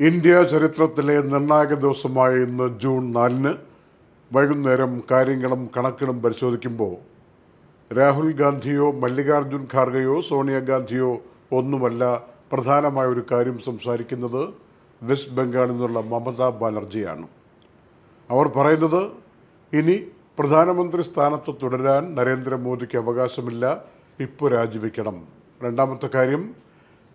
India ചരിത്രത്തിലെ നിർണായക ദിവസമായ ഇന്ന് ജൂൺ നാലിന് വൈകുന്നേരം കാര്യങ്ങളും കണക്കുകളും പരിശോധിക്കുമ്പോൾ രാഹുൽ ഗാന്ധിയോ മല്ലികാർജുൻ ഖാർഗെയോ സോണിയാഗാന്ധിയോ ഒന്നുമല്ല പ്രധാനമായ ഒരു കാര്യം സംസാരിക്കുന്നത് വെസ്റ്റ് ബംഗാളിൽ നിന്നുള്ള മമതാ ബാനർജിയാണ്. അവർ പറയുന്നത് ഇനി പ്രധാനമന്ത്രി സ്ഥാനത്ത് തുടരാൻ നരേന്ദ്രമോദിക്ക് അവകാശമില്ല ഇപ്പോൾ രാജിവെക്കണം. രണ്ടാമത്തെ കാര്യം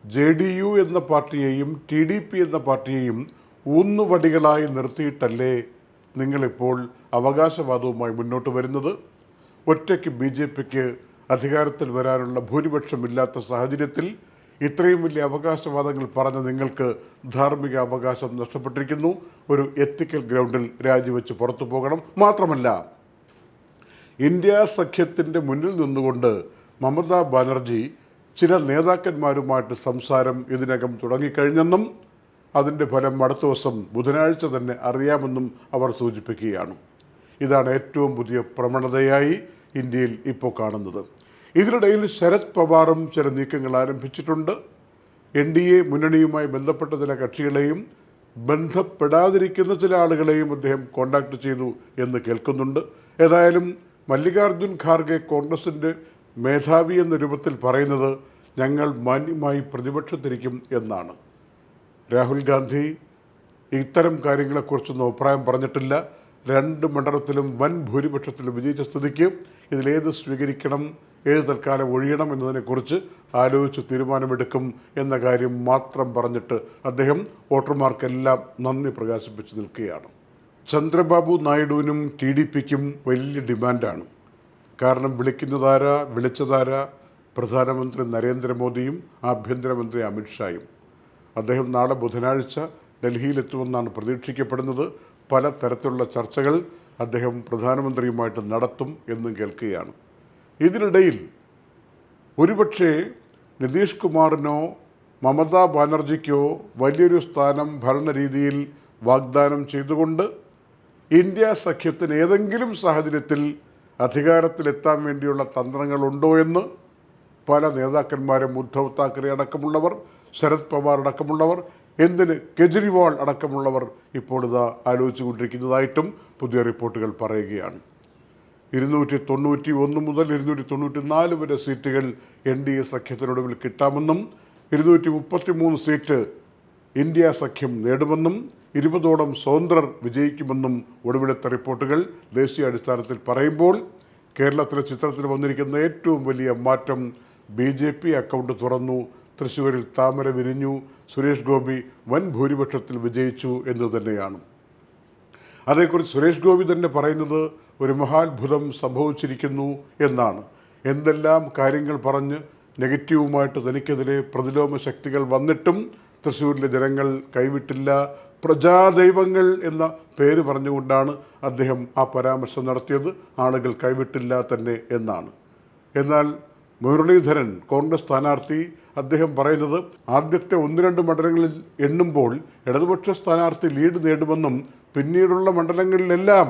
ജെ ഡി യു എന്ന പാർട്ടിയെയും ടി ഡി പി എന്ന പാർട്ടിയെയും ഊന്നുവടികളായി നിർത്തിയിട്ടല്ലേ നിങ്ങളിപ്പോൾ അവകാശവാദവുമായി മുന്നോട്ട് വരുന്നത്? ഒറ്റയ്ക്ക് ബി ജെ പിക്ക് അധികാരത്തിൽ വരാനുള്ള ഭൂരിപക്ഷമില്ലാത്ത സാഹചര്യത്തിൽ ഇത്രയും വലിയ അവകാശവാദങ്ങൾ പറഞ്ഞ നിങ്ങൾക്ക് ധാർമ്മിക അവകാശം നഷ്ടപ്പെട്ടിരിക്കുന്നു. ഒരു എത്തിക്കൽ ഗ്രൗണ്ടിൽ രാജിവെച്ച് പുറത്തു പോകണം. മാത്രമല്ല ഇന്ത്യ സഖ്യത്തിന്റെ മുന്നിൽ നിന്നുകൊണ്ട് മമതാ ബാനർജി ചില നേതാക്കന്മാരുമായിട്ട് സംസാരം ഇതിനകം തുടങ്ങിക്കഴിഞ്ഞെന്നും അതിന്റെ ഫലം അടുത്ത ദിവസം ബുധനാഴ്ച തന്നെ അറിയാമെന്നും അവർ സൂചിപ്പിക്കുകയാണ്. ഇതാണ് ഏറ്റവും പുതിയ പ്രവണതയായി ഇന്ത്യയിൽ ഇപ്പോൾ കാണുന്നത്. ഇതിനിടയിൽ ശരത് പവാറും ചില നീക്കങ്ങൾ ആരംഭിച്ചിട്ടുണ്ട്. എൻ ഡി എ മുന്നണിയുമായി ബന്ധപ്പെട്ട ചില കക്ഷികളെയും ബന്ധപ്പെടാതിരിക്കുന്ന ചില ആളുകളെയും അദ്ദേഹം കോണ്ടാക്ട് ചെയ്തു എന്ന് കേൾക്കുന്നുണ്ട്. ഏതായാലും മല്ലികാർജുൻ ഖാർഗെ കോൺഗ്രസിന്റെ മേധാവി എന്ന രൂപത്തിൽ പറയുന്നത് ഞങ്ങൾ മാന്യമായി പ്രതിപക്ഷത്തിരിക്കും എന്നാണ്. രാഹുൽ ഗാന്ധി ഇത്തരം കാര്യങ്ങളെക്കുറിച്ചൊന്നും അഭിപ്രായം പറഞ്ഞിട്ടില്ല. രണ്ട് മണ്ഡലത്തിലും വൻ ഭൂരിപക്ഷത്തിലും വിജയിച്ച സ്ഥിതിക്ക് ഇതിലേത് സ്വീകരിക്കണം ഏത് തൽക്കാലം ഒഴിയണം എന്നതിനെക്കുറിച്ച് ആലോചിച്ച് തീരുമാനമെടുക്കും എന്ന കാര്യം മാത്രം പറഞ്ഞിട്ട് അദ്ദേഹം വോട്ടർമാർക്കെല്ലാം നന്ദി പ്രകാശിപ്പിച്ച് നിൽക്കുകയാണ്. ചന്ദ്രബാബു നായിഡുവിനും ടി ഡി പിക്കും വലിയ ഡിമാൻഡാണ്. കാരണം വിളിക്കുന്നതാര? വിളിച്ചതാര? പ്രധാനമന്ത്രി നരേന്ദ്രമോദിയും ആഭ്യന്തരമന്ത്രി അമിത്ഷായും. അദ്ദേഹം നാളെ ബുധനാഴ്ച ഡൽഹിയിലെത്തുമെന്നാണ് പ്രതീക്ഷിക്കപ്പെടുന്നത്. പല തരത്തിലുള്ള ചർച്ചകൾ അദ്ദേഹം പ്രധാനമന്ത്രിയുമായിട്ട് നടത്തും എന്നും കേൾക്കുകയാണ്. ഇതിനിടയിൽ ഒരുപക്ഷേ നിതീഷ് കുമാറിനോ മമതാ ബാനർജിക്കോ വലിയൊരു സ്ഥാനം ഭരണരീതിയിൽ വാഗ്ദാനം ചെയ്തുകൊണ്ട് ഇന്ത്യ സഖ്യത്തിന് ഏതെങ്കിലും സാഹചര്യത്തിൽ അധികാരത്തിലെത്താൻ വേണ്ടിയുള്ള തന്ത്രങ്ങളുണ്ടോ എന്ന് പല നേതാക്കന്മാരും ഉദ്ധവ് താക്കറെ അടക്കമുള്ളവർ ശരത് പവാർ അടക്കമുള്ളവർ എന്തിന് കെജ്രിവാൾ അടക്കമുള്ളവർ ഇപ്പോൾ ഇതാ ആലോചിച്ചുകൊണ്ടിരിക്കുന്നതായിട്ടും പുതിയ റിപ്പോർട്ടുകൾ പറയുകയാണ്. ഇരുന്നൂറ്റി തൊണ്ണൂറ്റി ഒന്ന് മുതൽ ഇരുന്നൂറ്റി തൊണ്ണൂറ്റി നാല് വരെ സീറ്റുകൾ എൻ ഡി എ സഖ്യത്തിനൊടുവിൽ കിട്ടാമെന്നും ഇരുന്നൂറ്റി മുപ്പത്തി മൂന്ന് സീറ്റ് ഇന്ത്യ സഖ്യം നേടുമെന്നും ഇരുപതോളം സ്വതന്ത്രർ വിജയിക്കുമെന്നും ഒടുവിലത്തെ റിപ്പോർട്ടുകൾ ദേശീയ അടിസ്ഥാനത്തിൽ പറയുമ്പോൾ കേരളത്തിലെ ചിത്രത്തിൽ വന്നിരിക്കുന്ന ഏറ്റവും വലിയ മാറ്റം ബി ജെ പി അക്കൗണ്ട് തുറന്നു തൃശ്ശൂരിൽ താമര വിരിഞ്ഞു സുരേഷ് ഗോപി വൻ ഭൂരിപക്ഷത്തിൽ വിജയിച്ചു എന്നു തന്നെയാണ്. അതേക്കുറിച്ച് സുരേഷ് ഗോപി തന്നെ പറയുന്നത് ഒരു മഹാത്ഭുതം സംഭവിച്ചിരിക്കുന്നു എന്നാണ്. എന്തെല്ലാം കാര്യങ്ങൾ പറഞ്ഞ് നെഗറ്റീവുമായിട്ട് തനിക്കെതിരെ പ്രതിലോമ ശക്തികൾ വന്നിട്ടും തൃശ്ശൂരിലെ ജനങ്ങൾ കൈവിട്ടില്ല പ്രജാദൈവങ്ങൾ എന്ന പേര് പറഞ്ഞുകൊണ്ടാണ് അദ്ദേഹം ആ പരാമർശം നടത്തിയത്. ആളുകൾ കൈവിട്ടില്ല തന്നെ എന്നാണ്. എന്നാൽ മുരളീധരൻ കോൺഗ്രസ് സ്ഥാനാർത്ഥി അദ്ദേഹം പറയുന്നത് ആദ്യത്തെ ഒന്ന് രണ്ട് മണ്ഡലങ്ങളിൽ എണ്ണുമ്പോൾ ഇടതുപക്ഷ സ്ഥാനാർത്ഥി ലീഡ് നേടുമെന്നും പിന്നീടുള്ള മണ്ഡലങ്ങളിലെല്ലാം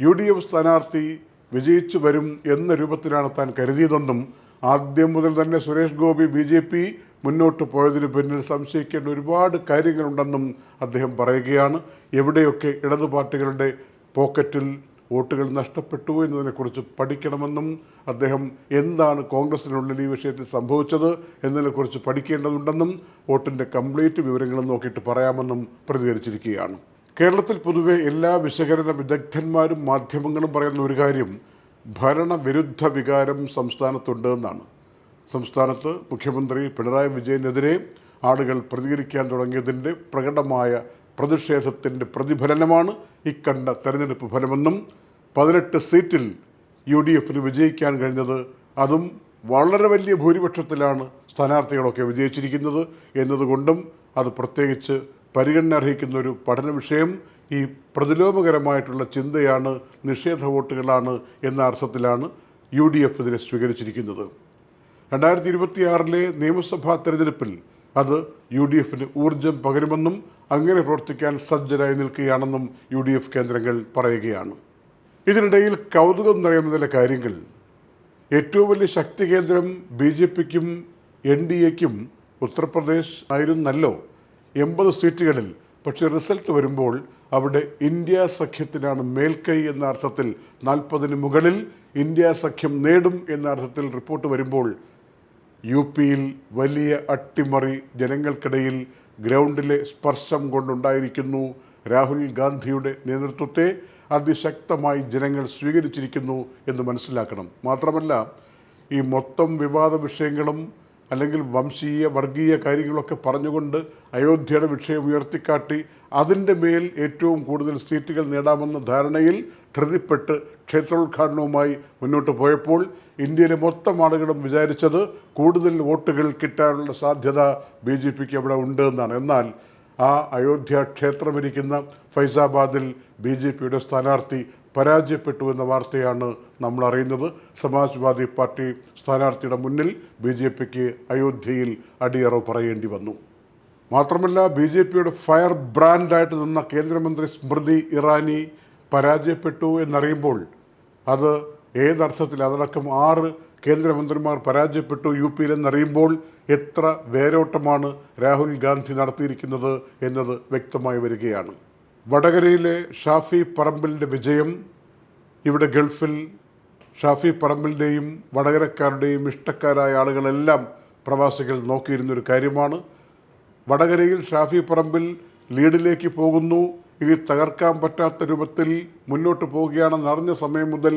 യു ഡി എഫ് സ്ഥാനാർത്ഥി വിജയിച്ചു വരും എന്ന രൂപത്തിലാണ് താൻ കരുതിയതെന്നും ആദ്യം മുതൽ തന്നെ Suresh Gopi B J P മുന്നോട്ട് പോയതിന് പിന്നിൽ സംശയിക്കേണ്ട ഒരുപാട് കാര്യങ്ങളുണ്ടെന്നും അദ്ദേഹം പറയുകയാണ്. എവിടെയൊക്കെ ഇടതു പാർട്ടികളുടെ പോക്കറ്റിൽ വോട്ടുകൾ നഷ്ടപ്പെട്ടു എന്നതിനെക്കുറിച്ച് പഠിക്കണമെന്നും അദ്ദേഹം എന്താണ് കോൺഗ്രസിനുള്ളിൽ ഈ വിഷയത്തിൽ സംഭവിച്ചത് എന്നതിനെക്കുറിച്ച് പഠിക്കേണ്ടതുണ്ടെന്നും വോട്ടിന്റെ കംപ്ലീറ്റ് വിവരങ്ങൾ നോക്കിയിട്ട് പറയാമെന്നും പ്രതികരിച്ചിരിക്കുകയാണ്. കേരളത്തിൽ പൊതുവെ എല്ലാ വിശകലന വിദഗ്ധന്മാരും മാധ്യമങ്ങളും പറയുന്ന ഒരു കാര്യം ഭരണവിരുദ്ധ വികാരം സംസ്ഥാനത്തുണ്ട് എന്നാണ്. സംസ്ഥാനത്ത് മുഖ്യമന്ത്രി പിണറായി വിജയനെതിരെ ആളുകൾ പ്രതികരിക്കാൻ തുടങ്ങിയതിന്റെ പ്രകടമായ പ്രതിഷേധത്തിന്റെ പ്രതിഫലനമാണ് ഇക്കണ്ട തെരഞ്ഞെടുപ്പ് ഫലമെന്നും പതിനെട്ട് സീറ്റിൽ യു ഡി എഫിന് വിജയിക്കാൻ കഴിഞ്ഞത് അതും വളരെ വലിയ ഭൂരിപക്ഷത്തിലാണ് സ്ഥാനാർത്ഥികളൊക്കെ വിജയിച്ചിരിക്കുന്നത് എന്നതുകൊണ്ടും അത് പ്രത്യേകിച്ച് പരിഗണന അർഹിക്കുന്ന ഒരു പഠന വിഷയം ഈ പ്രതിലോമകരമായിട്ടുള്ള ചിന്തയാണ് നിഷേധ വോട്ടുകളാണ് എന്ന അർത്ഥത്തിലാണ് യു ഡി എഫ് ഇതിനെ സ്വീകരിച്ചിരിക്കുന്നത്. രണ്ടായിരത്തി ഇരുപത്തിയാറിലെ നിയമസഭാ തെരഞ്ഞെടുപ്പിൽ അത് യു ഡി എഫിന് ഊർജം പകരുമെന്നും അങ്ങനെ പ്രവർത്തിക്കാൻ സജ്ജരായി നിൽക്കുകയാണെന്നും യു ഡി എഫ് കേന്ദ്രങ്ങൾ പറയുകയാണ്. ഇതിനിടയിൽ കൗതുകം നിറയുന്ന ചില കാര്യങ്ങൾ. ഏറ്റവും വലിയ ശക്തി കേന്ദ്രം ബി ജെ പിക്കും എൻ ഡി എക്കും ഉത്തർപ്രദേശ് ആയിരുന്നല്ലോ. എൺപത് സീറ്റുകളിൽ. പക്ഷേ റിസൾട്ട് വരുമ്പോൾ അവിടെ ഇന്ത്യ സഖ്യത്തിനാണ് മേൽക്കൈ എന്ന അർത്ഥത്തിൽ നാൽപ്പതിന് മുകളിൽ ഇന്ത്യ സഖ്യം നേടും എന്ന അർത്ഥത്തിൽ റിപ്പോർട്ട് വരുമ്പോൾ യു പിയിൽ വലിയ അട്ടിമറി ജനങ്ങൾക്കിടയിൽ ഗ്രൗണ്ടിലെ സ്പർശം കൊണ്ടുണ്ടായിരിക്കുന്നു. രാഹുൽ ഗാന്ധിയുടെ നേതൃത്വത്തെ അതിശക്തമായി ജനങ്ങൾ സ്വീകരിച്ചിരിക്കുന്നു എന്ന് മനസ്സിലാക്കണം. മാത്രമല്ല ഈ മൊത്തം വിവാദ വിഷയങ്ങളും അല്ലെങ്കിൽ വംശീയ വർഗീയ കാര്യങ്ങളൊക്കെ പറഞ്ഞുകൊണ്ട് അയോധ്യയുടെ വിഷയം ഉയർത്തിക്കാട്ടി അതിന്റെ മേൽ ഏറ്റവും കൂടുതൽ സീറ്റുകൾ നേടാമെന്ന ധാരണയിൽ ധൃതിപ്പെട്ട് ക്ഷേത്രോദ്ഘാടനവുമായി മുന്നോട്ട് പോയപ്പോൾ ഇന്ത്യയിലെ മൊത്തം ആളുകളും വിചാരിച്ചത് കൂടുതൽ വോട്ടുകൾ കിട്ടാനുള്ള സാധ്യത ബി ജെ പിക്ക് അവിടെ ഉണ്ട് എന്നാണ്. എന്നാൽ ആ അയോധ്യ ക്ഷേത്രമിരിക്കുന്ന ഫൈസാബാദിൽ ബി ജെ പിയുടെ സ്ഥാനാർത്ഥി പരാജയപ്പെട്ടു എന്ന വാർത്തയാണ് നമ്മൾ അറിയുന്നത്. സമാജ്വാദി പാർട്ടി സ്ഥാനാർത്ഥിയുടെ മുന്നിൽ ബി ജെ പിക്ക് അയോധ്യയിൽ അടിയറവ് പറയേണ്ടി വന്നു. മാത്രമല്ല ബി ജെ പിയുടെ ഫയർ ബ്രാൻഡായിട്ട് നിന്ന കേന്ദ്രമന്ത്രി സ്മൃതി ഇറാനി പരാജയപ്പെട്ടു എന്നറിയുമ്പോൾ അത് ഏതർത്ഥത്തിൽ അതടക്കം ആറ് കേന്ദ്രമന്ത്രിമാർ പരാജയപ്പെട്ടു യു പിയിൽ എന്നറിയുമ്പോൾ എത്ര വേരോട്ടമാണ് രാഹുൽ ഗാന്ധി നടത്തിയിരിക്കുന്നത് എന്നത് വ്യക്തമായി വരികയാണ്. വടകരയിലെ ഷാഫി പറമ്പിലിന്റെ വിജയം ഇവിടെ ഗൾഫിൽ ഷാഫി പറമ്പിലിന്റെയും വടകരക്കാരുടെയും ഇഷ്ടക്കാരായ ആളുകളെല്ലാം പ്രവാസികൾ നോക്കിയിരുന്നൊരു കാര്യമാണ്. വടകരയിൽ ഷാഫി പറമ്പിൽ ലീഡിലേക്ക് പോകുന്നു. ഇനി തകർക്കാൻ പറ്റാത്ത രൂപത്തിൽ മുന്നോട്ട് പോവുകയാണെന്ന് അറിഞ്ഞ സമയം മുതൽ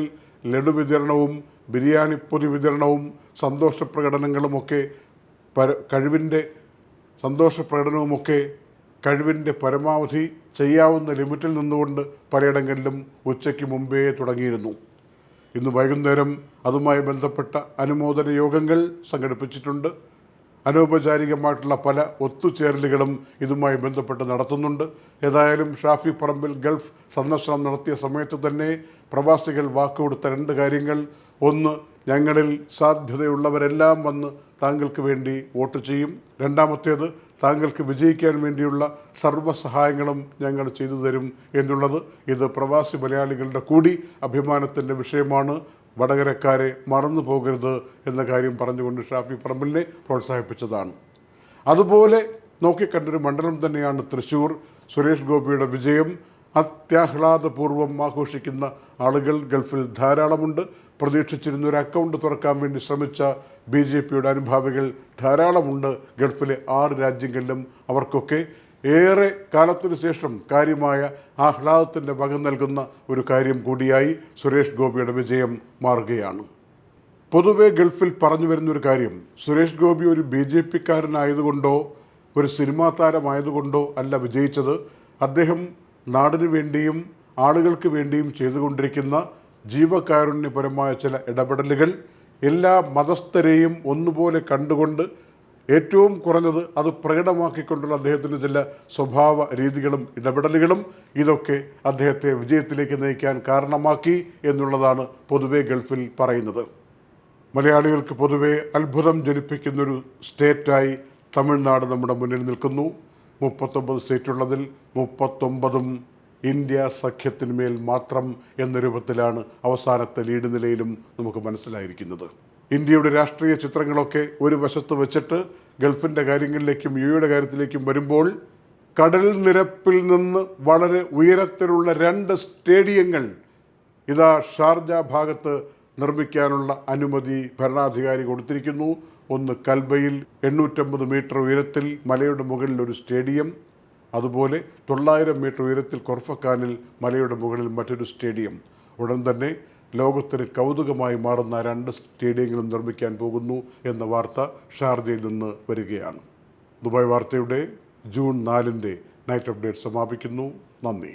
ലഡു വിതരണവും ബിരിയാണി പൊതി വിതരണവും സന്തോഷ പ്രകടനങ്ങളുമൊക്കെ പര കഴിവിന്റെ സന്തോഷ പ്രകടനവുമൊക്കെ കഴിവിന്റെ പരമാവധി ചെയ്യാവുന്ന ലിമിറ്റിൽ നിന്നുകൊണ്ട് പലയിടങ്ങളിലും ഉച്ചയ്ക്ക് മുമ്പേ തുടങ്ങിയിരുന്നു. ഇന്ന് വൈകുന്നേരം അതുമായി ബന്ധപ്പെട്ട അനുമോദന യോഗങ്ങൾ സംഘടിപ്പിച്ചിട്ടുണ്ട്. അനൗപചാരികമായിട്ടുള്ള പല ഒത്തുചേരലുകളും ഇതുമായി ബന്ധപ്പെട്ട് നടത്തുന്നുണ്ട്. ഏതായാലും ഷാഫി പറമ്പിൽ ഗൾഫ് സന്ദർശനം നടത്തിയ സമയത്ത് തന്നെ പ്രവാസികൾ വാക്കുകൊടുത്ത രണ്ട് കാര്യങ്ങൾ. ഒന്ന് ഞങ്ങളിൽ സാധ്യതയുള്ളവരെല്ലാം വന്ന് താങ്കൾക്ക് വേണ്ടി വോട്ട് ചെയ്യും. രണ്ടാമത്തേത് താങ്കൾക്ക് വിജയിക്കാൻ വേണ്ടിയുള്ള സർവസഹായങ്ങളും ഞങ്ങൾ ചെയ്തു തരും എന്നുള്ളത് ഇത് പ്രവാസി മലയാളികളുടെ കൂടി അഭിമാനത്തിന്റെ വിഷയമാണ്. വടകരക്കാരെ മറന്നു പോകരുത് എന്ന കാര്യം പറഞ്ഞുകൊണ്ട് ഷാഫി പറമ്പലിനെ പ്രോത്സാഹിപ്പിച്ചതാണ്. അതുപോലെ നോക്കിക്കണ്ടൊരു മണ്ഡലം തന്നെയാണ് തൃശൂർ. സുരേഷ് ഗോപിയുടെ വിജയം അത്യാഹ്ലാദപൂർവം ആഘോഷിക്കുന്ന ആളുകൾ ഗൾഫിൽ ധാരാളമുണ്ട്. പ്രതീക്ഷിച്ചിരുന്ന ഒരു അക്കൗണ്ട് തുറക്കാൻ വേണ്ടി ശ്രമിച്ച ബി ജെ പിയുടെ അനുഭാവികൾ ധാരാളമുണ്ട് ഗൾഫിലെ ആറ് രാജ്യങ്ങളിലും അവർക്കൊക്കെ. ഏറെ കാലത്തിനു ശേഷം കാര്യമായ ആഹ്ലാദത്തിന്റെ വക നൽകുന്ന ഒരു കാര്യം കൂടിയായി സുരേഷ് ഗോപിയുടെ വിജയം മാറുകയാണ്. പൊതുവെ ഗൾഫിൽ പറഞ്ഞു വരുന്നൊരു കാര്യം സുരേഷ് ഗോപി ഒരു ബി ജെ പിക്കാരനായതുകൊണ്ടോ ഒരു സിനിമാ താരമായതുകൊണ്ടോ അല്ല വിജയിച്ചത്. അദ്ദേഹം നാടിനു വേണ്ടിയും ആളുകൾക്ക് വേണ്ടിയും ചെയ്തുകൊണ്ടിരിക്കുന്ന ജീവകാരുണ്യപരമായ ചില ഇടപെടലുകൾ എല്ലാ മതസ്ഥരെയും ഒന്നുപോലെ കണ്ടുകൊണ്ട് ഏറ്റവും കുറഞ്ഞത് അത് പ്രകടമാക്കിക്കൊണ്ടുള്ള അദ്ദേഹത്തിന്റെ ചില സ്വഭാവ രീതികളും ഇടപെടലുകളും ഇതൊക്കെ അദ്ദേഹത്തെ വിജയത്തിലേക്ക് നയിക്കാൻ കാരണമാക്കി എന്നുള്ളതാണ് പൊതുവെ ഗൾഫിൽ പറയുന്നത്. മലയാളികൾക്ക് പൊതുവെ അത്ഭുതം ജനിപ്പിക്കുന്നൊരു സ്റ്റേറ്റായി തമിഴ്നാട് നമ്മുടെ മുന്നിൽ നിൽക്കുന്നു. മുപ്പത്തൊമ്പത് സീറ്റുള്ളതിൽ മുപ്പത്തൊമ്പതും ഇന്ത്യ സഖ്യത്തിന്മേൽ മാത്രം എന്ന രൂപത്തിലാണ് അവസാനത്തെ ലീഡ് നിലയിലും നമുക്ക് മനസ്സിലായിരിക്കുന്നത്. ഇന്ത്യയുടെ രാഷ്ട്രീയ ചിത്രങ്ങളൊക്കെ ഒരു വശത്ത് വെച്ചിട്ട് ഗൾഫിന്റെ കാര്യങ്ങളിലേക്കും യു എയുടെ കാര്യത്തിലേക്കും വരുമ്പോൾ കടൽ നിരപ്പിൽ നിന്ന് വളരെ ഉയരത്തിലുള്ള രണ്ട് സ്റ്റേഡിയങ്ങൾ ഇതാ ഷാർജ ഭാഗത്ത് നിർമ്മിക്കാനുള്ള അനുമതി ഭരണാധികാരി കൊടുത്തിരിക്കുന്നു. ഒന്ന് കൽബയിൽ എണ്ണൂറ്റമ്പത് മീറ്റർ ഉയരത്തിൽ മലയുടെ മുകളിൽ ഒരു സ്റ്റേഡിയം അതുപോലെ തൊള്ളായിരം മീറ്റർ ഉയരത്തിൽ കൊർഫക്കാനിൽ മലയുടെ മുകളിൽ മറ്റൊരു സ്റ്റേഡിയം. ഉടൻ തന്നെ ലോകത്തിന് കൗതുകമായി മാറുന്ന രണ്ട് സ്റ്റേഡിയങ്ങളും നിർമ്മിക്കാൻ പോകുന്നു എന്ന വാർത്ത ഷാർജയിൽ നിന്ന് വരികയാണ്. ദുബായ് വാർത്തയുടെ ജൂൺ നാലിന്റെ നൈറ്റ് അപ്ഡേറ്റ് സമാപിക്കുന്നു. നന്ദി.